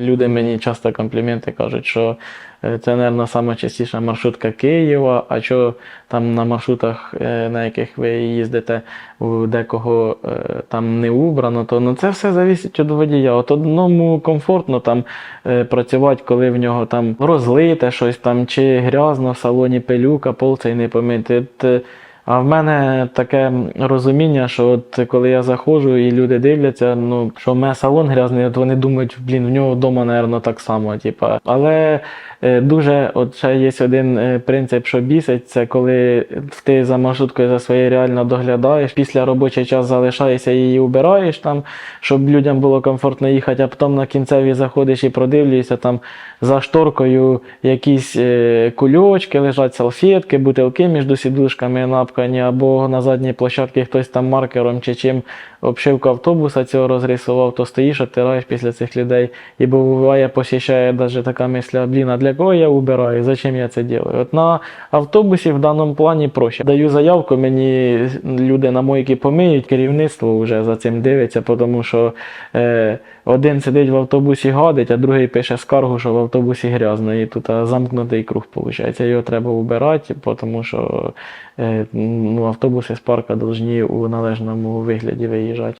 Люди мені часто компліменти кажуть, що е, це, мабуть, сама частіша маршрутка Києва, а що там на маршрутах, е, на яких ви їздите, у декого е, там не убрано, то ну, це все залежить від водія. От одному комфортно там працювати, коли в нього там розлите щось там, чи грязно в салоні пилюка, пол цей не помити. А в мене таке розуміння, що от коли я заходжу і люди дивляться, ну що в мене салон грязний, от вони думають, блін, в нього вдома, напевно, так само. Типа. Але е, дуже, от ще є один е, принцип, що бісить, це коли ти за маршруткою за своєю реально доглядаєш, після робочий час залишаєшся і її убираєш там, щоб людям було комфортно їхати, а потім на кінцеві заходиш і продивлюєшся там за шторкою якісь е, кульочки лежать, салфетки, бутилки між сідушками напкані, або на задній площадці хтось там маркером чи чим обшивку автобуса цього розрисував, то стоїш, оттираєш після цих людей. І буває, посіщає навіть така мисля, блін, а для кого я убираю, зачем я це роблю? От на автобусі в даному плані проще. Даю заявку, мені люди на мойки помиють, керівництво вже за цим дивиться, тому що е, один сидить в автобусі гадить, а другий пише скаргу, що в автобусі грязно, і тут замкнутий круг виходить. Його треба убирати, тому що е, ну, автобуси з парка должны у належному вигляді виїжджати.